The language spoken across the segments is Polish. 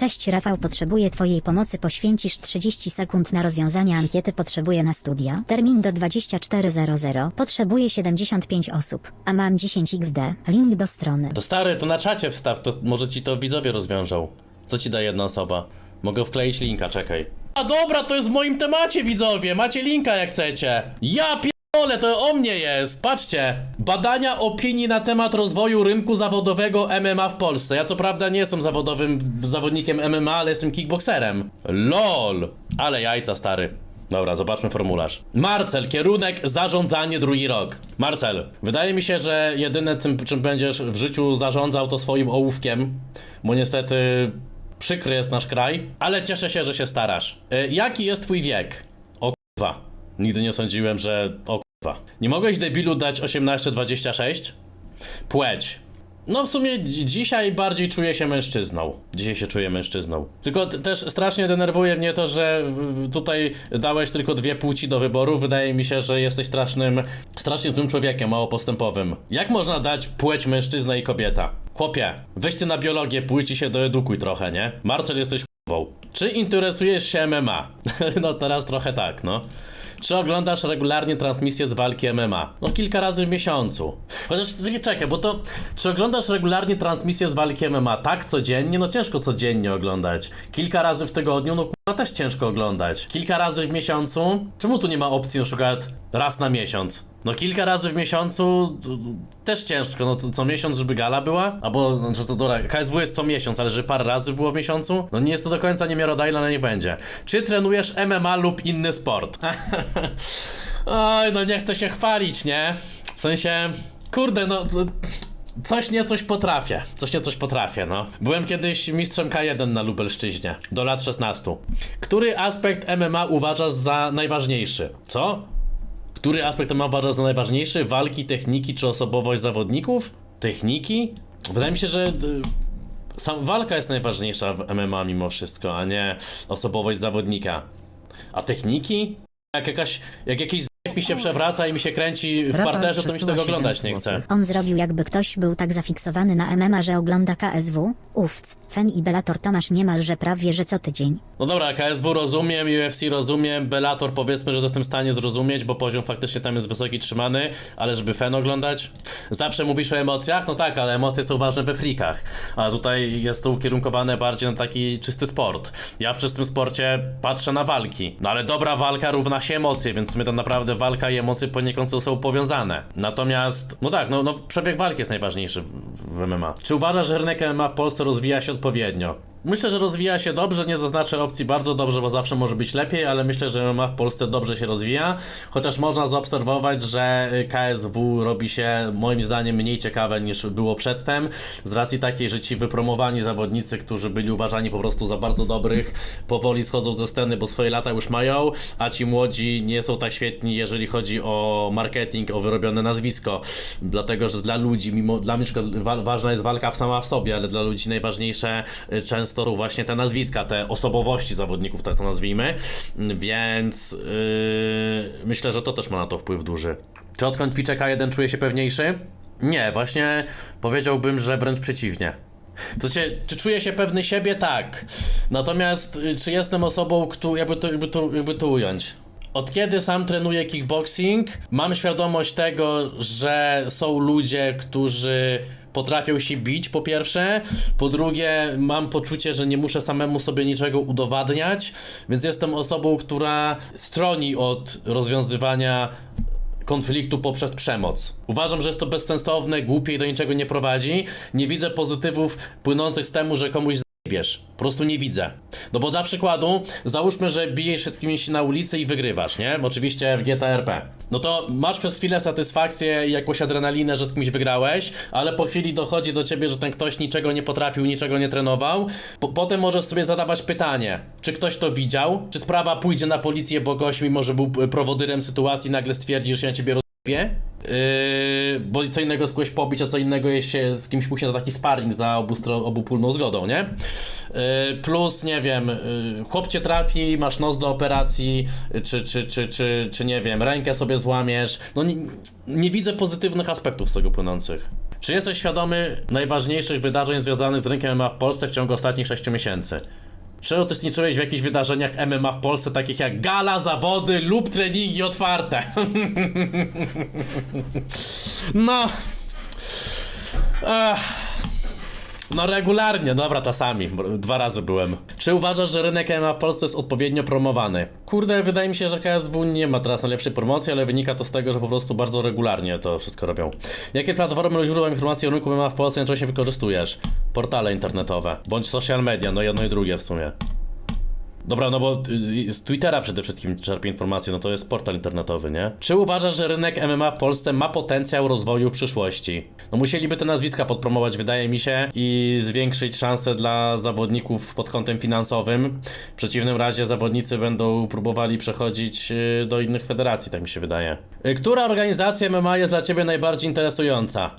Cześć Rafał, potrzebuję Twojej pomocy. Poświęcisz 30 sekund na rozwiązanie ankiety. Potrzebuję na studia. Termin do 24.00. Potrzebuję 75 osób, a mam 10 XD. Link do strony. To stary, to na czacie wstaw, to może ci to widzowie rozwiążą. Co ci da jedna osoba? Mogę wkleić linka, czekaj. A dobra, to jest w moim temacie, widzowie. Macie linka jak chcecie. Ja pierdolę, to o mnie jest. Patrzcie. Badania opinii na temat rozwoju rynku zawodowego MMA w Polsce. Ja co prawda nie jestem zawodowym zawodnikiem MMA, ale jestem kickboxerem. LOL. Ale jajca, stary. Dobra, zobaczmy formularz. Marcel, kierunek zarządzanie drugi rok. Marcel, wydaje mi się, że jedyne czym, czym będziesz w życiu zarządzał to swoim ołówkiem, bo niestety przykry jest nasz kraj, ale cieszę się, że się starasz. Y, jaki jest twój wiek? O kurwa. Nigdy nie sądziłem, że... O. Nie mogłeś debilu dać 18-26? Płeć. No w sumie dzi- dzisiaj bardziej czuję się mężczyzną. Dzisiaj się czuję mężczyzną. Tylko też strasznie denerwuje mnie to, że tutaj dałeś tylko dwie płci do wyboru. Wydaje mi się, że jesteś strasznym, strasznie złym człowiekiem, mało postępowym. Jak można dać płeć mężczyzna i kobieta? Chłopie, weźcie na biologię, płci się doedukuj trochę, nie? Marcel jesteś k***wą. Czy interesujesz się MMA? no teraz trochę tak, no. Czy oglądasz regularnie transmisje z walki MMA? No kilka razy w miesiącu. Chociaż czekaj, bo to czy oglądasz regularnie transmisje z walki MMA? Tak, codziennie? No ciężko codziennie oglądać. Kilka razy w tygodniu? No kurwa też ciężko oglądać. Kilka razy w miesiącu? Czemu tu nie ma opcji na przykład raz na miesiąc? No kilka razy w miesiącu to- to też ciężko, no co, co miesiąc, żeby gala była? Albo, co to dobra, KSW jest co miesiąc, ale że parę razy było w miesiącu? No nie jest to do końca niemiarodajne, ale nie będzie. Czy trenujesz MMA lub inny sport? Oj, no nie chcę się chwalić, nie? W sensie, kurde, no... Coś nie coś potrafię. Coś nie coś potrafię, no. Byłem kiedyś mistrzem K1 na Lubelszczyźnie. Do lat 16. Który aspekt MMA uważasz za najważniejszy? Co? Który aspekt MMA uważasz za najważniejszy? Walki, techniki czy osobowość zawodników? Techniki? Wydaje mi się, że sam walka jest najważniejsza w MMA mimo wszystko, a nie osobowość zawodnika. A techniki? Jak jakaś, jak z*** mi się przewraca i mi się kręci w Rafał parterze, to mi się tego 7 oglądać nie złotych. chce. On zrobił jakby ktoś był tak zafiksowany na MMA, że ogląda KSW, Ufc, Fen i Bellator Tomasz niemalże prawie że co tydzień. No dobra, KSW rozumiem, UFC rozumiem, Bellator powiedzmy, że jestem w stanie zrozumieć, bo poziom faktycznie tam jest wysoki, trzymany, ale żeby fen oglądać? Zawsze mówisz o emocjach? No tak, ale emocje są ważne we frikach, a tutaj jest to ukierunkowane bardziej na taki czysty sport. Ja w czystym sporcie patrzę na walki, no ale dobra walka równa się emocje, więc w sumie to naprawdę walka i emocje poniekąd są powiązane. Natomiast, no tak, no, no przebieg walki jest najważniejszy w, w MMA. Czy uważasz, że rynek MMA w Polsce rozwija się odpowiednio? Myślę, że rozwija się dobrze, nie zaznaczę opcji bardzo dobrze, bo zawsze może być lepiej, ale myślę, że MMA w Polsce dobrze się rozwija, chociaż można zaobserwować, że KSW robi się moim zdaniem mniej ciekawe niż było przedtem, z racji takiej, że ci wypromowani zawodnicy, którzy byli uważani po prostu za bardzo dobrych, powoli schodzą ze sceny, bo swoje lata już mają, a ci młodzi nie są tak świetni, jeżeli chodzi o marketing, o wyrobione nazwisko, dlatego, że dla ludzi, mimo dla mnie ważna jest walka sama w sobie, ale dla ludzi najważniejsze y, często są właśnie te nazwiska, te osobowości zawodników, tak to nazwijmy, więc yy, myślę, że to też ma na to wpływ duży. Czy odkąd Twitch 1 czuje się pewniejszy? Nie, właśnie powiedziałbym, że wręcz przeciwnie. To się, czy czuję się pewny siebie? Tak. Natomiast y, czy jestem osobą, którą, jakby to, jakby to, jakby to ująć? Od kiedy sam trenuję kickboxing, mam świadomość tego, że są ludzie, którzy potrafią się bić, po pierwsze. Po drugie, mam poczucie, że nie muszę samemu sobie niczego udowadniać, więc jestem osobą, która stroni od rozwiązywania konfliktu poprzez przemoc. Uważam, że jest to bezsensowne, głupie i do niczego nie prowadzi. Nie widzę pozytywów płynących z temu, że komuś zajebiesz. Po prostu nie widzę. No bo dla przykładu, załóżmy, że bijesz się z kimś na ulicy i wygrywasz, nie? Oczywiście w GTRP. No to masz przez chwilę satysfakcję i jakąś adrenalinę, że z kimś wygrałeś, ale po chwili dochodzi do ciebie, że ten ktoś niczego nie potrafił, niczego nie trenował. Po, potem możesz sobie zadawać pytanie, czy ktoś to widział, czy sprawa pójdzie na policję, bo gość, mimo że był prowodyrem sytuacji, nagle stwierdzi, że się na ciebie rozjebie. Yy, bo co innego jest kogoś pobić, a co innego jest się z kimś pójść na taki sparring za obu stro- obopólną zgodą, nie? Yy, plus, nie wiem, yy, chłop cię trafi, masz nos do operacji, czy, czy, czy, czy, czy nie wiem, rękę sobie złamiesz. No nie, nie widzę pozytywnych aspektów z tego płynących. Czy jesteś świadomy najważniejszych wydarzeń związanych z rynkiem MMA w Polsce w ciągu ostatnich 6 miesięcy? Czy uczestniczyłeś w jakichś wydarzeniach MMA w Polsce, takich jak gala, zawody lub treningi otwarte? no. Ech. No regularnie, dobra, czasami. bo Dwa razy byłem. Czy uważasz, że rynek MMA w Polsce jest odpowiednio promowany? Kurde, wydaje mi się, że KSW nie ma teraz najlepszej promocji, ale wynika to z tego, że po prostu bardzo regularnie to wszystko robią. Jakie platformy lub źródła informacji o rynku MMA w Polsce najczęściej wykorzystujesz? Portale internetowe, bądź social media, no jedno i drugie w sumie. Dobra, no bo y, z Twittera przede wszystkim czerpię informacje, no to jest portal internetowy, nie? Czy uważasz, że rynek MMA w Polsce ma potencjał rozwoju w przyszłości? No musieliby te nazwiska podpromować, wydaje mi się, i zwiększyć szanse dla zawodników pod kątem finansowym. W przeciwnym razie zawodnicy będą próbowali przechodzić y, do innych federacji, tak mi się wydaje. Y, Która organizacja MMA jest dla ciebie najbardziej interesująca?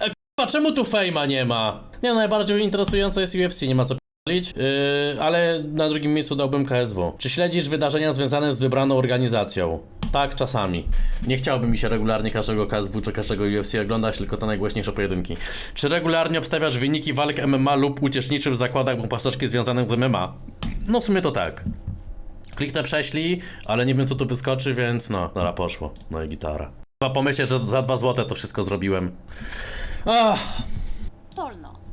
E, k***a, czemu tu fejma nie ma? Nie, najbardziej interesująca jest UFC, nie ma co Yy, ale na drugim miejscu dałbym KSW. Czy śledzisz wydarzenia związane z wybraną organizacją? Tak, czasami. Nie chciałbym mi się regularnie każdego KSW czy każdego UFC oglądać, tylko te najgłośniejsze pojedynki. Czy regularnie obstawiasz wyniki walk MMA lub uczestniczysz w zakładach pasażkich związanych z MMA? No w sumie to tak. Kliknę prześlij, ale nie wiem co tu wyskoczy, więc no, dobra, poszło. No i gitara. Chyba pomyśleć, że za dwa złote to wszystko zrobiłem. Ach. Wolno.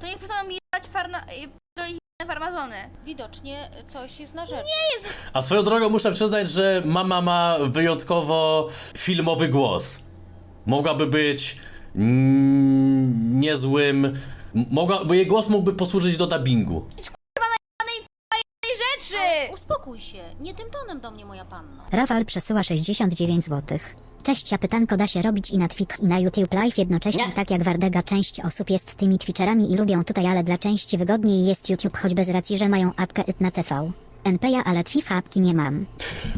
To niech przestaną mi jebać farna... jebać farmazony. Widocznie coś jest na rzeczy. A swoją drogą muszę przyznać, że mama ma wyjątkowo filmowy głos. Mogłaby być mm, niezłym. Mogła, bo jej głos mógłby posłużyć do dubbingu. Tej rzeczy! Uspokój się. Nie tym tonem do mnie, moja panno. Rafal przesyła 69 zł. Cześć, a pytanko da się robić i na Twitch i na YouTube Live jednocześnie, tak jak Wardega część osób jest tymi Twitcherami i lubią tutaj, ale dla części wygodniej jest YouTube, choćby z racji, że mają apkę na TV. NP ja, ale Twifa apki nie mam.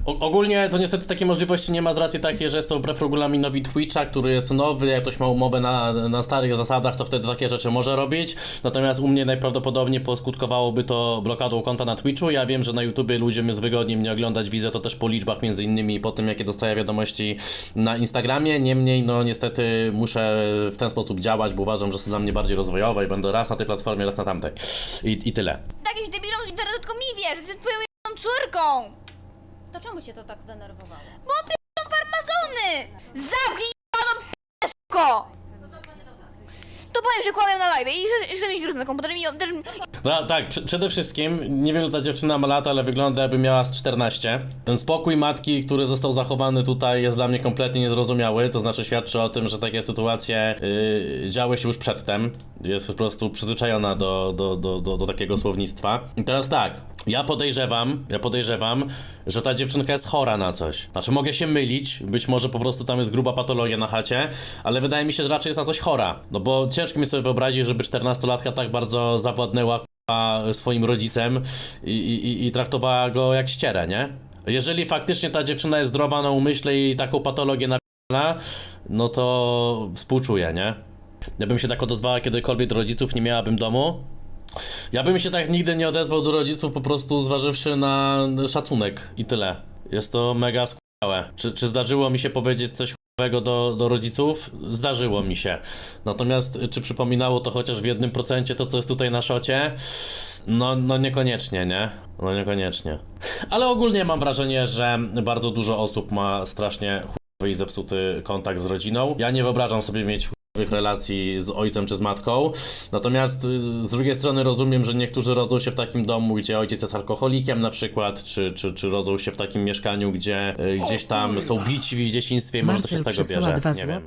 O, ogólnie to niestety takiej możliwości nie ma z racji takiej, że jest to wbrew regulaminowi Twitcha, który jest nowy, jak ktoś ma umowę na, na starych zasadach, to wtedy takie rzeczy może robić. Natomiast u mnie najprawdopodobniej poskutkowałoby to blokadą konta na Twitchu. Ja wiem, że na YouTubie ludziom jest wygodniej mnie oglądać, widzę to też po liczbach między innymi i po tym, jakie dostaję wiadomości na Instagramie. Niemniej, no niestety muszę w ten sposób działać, bo uważam, że są dla mnie bardziej rozwojowe i będę raz na tej platformie, raz na tamtej. I, i tyle. Jakimś debilom z internetu tylko mi wiesz, że twoją jebaną córką! To czemu się to tak zdenerwowało? Bo pierdolą farmazony! Zamknij jebaną p***ko! To powiem, że kłamią na live i że, że mieć wirus na komputerze i też... No, tak, pr- przede wszystkim nie wiem ile ta dziewczyna ma lat, ale wygląda jakby miała z 14. Ten spokój matki, który został zachowany tutaj jest dla mnie kompletnie niezrozumiały, to znaczy świadczy o tym, że takie sytuacje yy, działy się już przedtem. Jest po prostu przyzwyczajona do, do, do, do, do takiego słownictwa. I teraz tak, ja podejrzewam, ja podejrzewam, że ta dziewczynka jest chora na coś. Znaczy mogę się mylić, być może po prostu tam jest gruba patologia na chacie, ale wydaje mi się, że raczej jest na coś chora. No bo ciężko mi sobie wyobrazić, żeby 14-latka tak bardzo zawładnęła k***a, swoim rodzicem i, i, i traktowała go jak ścierę, nie? Jeżeli faktycznie ta dziewczyna jest zdrowa na umyśle i taką patologię na no to współczuję, nie? Ja bym się tak odezwała kiedykolwiek do rodziców, nie miałabym domu. Ja bym się tak nigdy nie odezwał do rodziców, po prostu zważywszy na szacunek i tyle. Jest to mega skłamałe. Czy, czy zdarzyło mi się powiedzieć coś chujowego do, do rodziców? Zdarzyło mi się. Natomiast czy przypominało to chociaż w jednym procencie to, co jest tutaj na szocie? No, no niekoniecznie, nie? No niekoniecznie. Ale ogólnie mam wrażenie, że bardzo dużo osób ma strasznie chujowy i zepsuty kontakt z rodziną. Ja nie wyobrażam sobie mieć relacji z ojcem czy z matką. Natomiast y, z drugiej strony rozumiem, że niektórzy rodzą się w takim domu, gdzie ojciec jest alkoholikiem na przykład, czy, czy, czy rodzą się w takim mieszkaniu, gdzie y, gdzieś tam są bici w dzieciństwie i może to się z tego bierze. 2 Nie wiem.